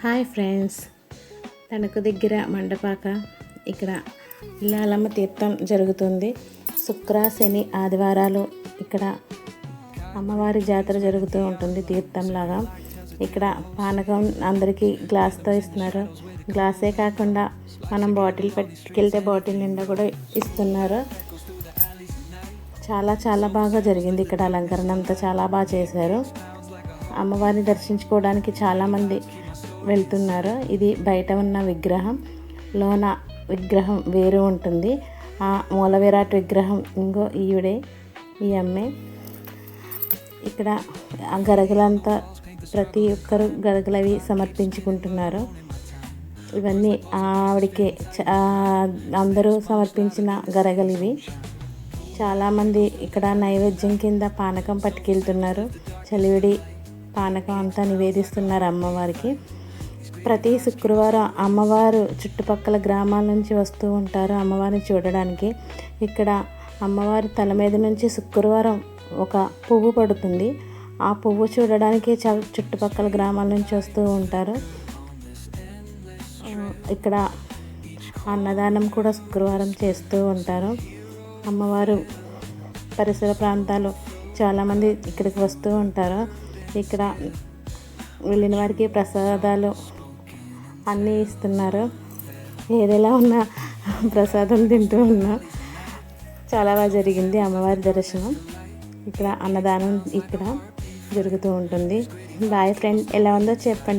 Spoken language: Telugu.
Hi friends. తణుకు దగ్గర మండపాక ఇక్కడ ఇల్లాలమ్మ తీర్థం జరుగుతుంది. శుక్ర శని ఆదివారాలు ఇక్కడ అమ్మవారి జాతర జరుగుతూ ఉంటుంది తీర్థంలాగా. ఇక్కడ పానకం అందరికీ గ్లాస్తో ఇస్తున్నారు. గ్లాసే కాకుండా మనం బాటిల్ పట్టుకెళ్తే బాటిల్ నిండా కూడా ఇస్తున్నారు. చాలా చాలా బాగా జరిగింది ఇక్కడ అలంకరణ అంతా చాలా బాగా చేశారు. అమ్మవారిని దర్శించుకోవడానికి చాలామంది వెళ్తున్నారు. ఇది బయట ఉన్న విగ్రహం. లోన విగ్రహం వేరు ఉంటుంది. ఆ మూల విరాట్ విగ్రహం ఇంకో ఈవిడే ఈ అమ్మే. ఇక్కడ ఆ గరగలంతా ప్రతి ఒక్కరు గరగలవి సమర్పించుకుంటున్నారు. ఇవన్నీ ఆవిడకి చ- అందరూ సమర్పించిన గరగలు ఇవి. చాలామంది ఇక్కడ నైవేద్యం కింద పానకం పట్టుకెళ్తున్నారు. చలివిడి పానకం అంతా నివేదిస్తున్నారు అమ్మవారికి. ప్రతి శుక్రవారం అమ్మవారు చుట్టుపక్కల గ్రామాల నుంచి వస్తూ ఉంటారు అమ్మవారిని చూడడానికి. ఇక్కడ అమ్మవారి తల మీద నుంచి శుక్రవారం ఒక పువ్వు పడుతుంది. ఆ పువ్వు చూడడానికి చాలా చుట్టుపక్కల గ్రామాల నుంచి వస్తూ ఉంటారు. ఇక్కడ అన్నదానం కూడా శుక్రవారం చేస్తూ ఉంటారు. అమ్మవారు పరిసర ప్రాంతాలు చాలామంది ఇక్కడికి వస్తూ ఉంటారు. ఇక్కడ వెళ్ళిన వారికి ప్రసాదాలు అన్నీ ఇస్తున్నారు. ఏదైనా ఉన్నా ప్రసాదం తింటూ ఉన్నా చాలా బాగా జరిగింది అమ్మవారి దర్శనం. ఇక్కడ అన్నదానం ఇక్కడ జరుగుతూ ఉంటుంది. బాయ్ ఫ్రెండ్ ఎలా ఉందో చెప్పండి.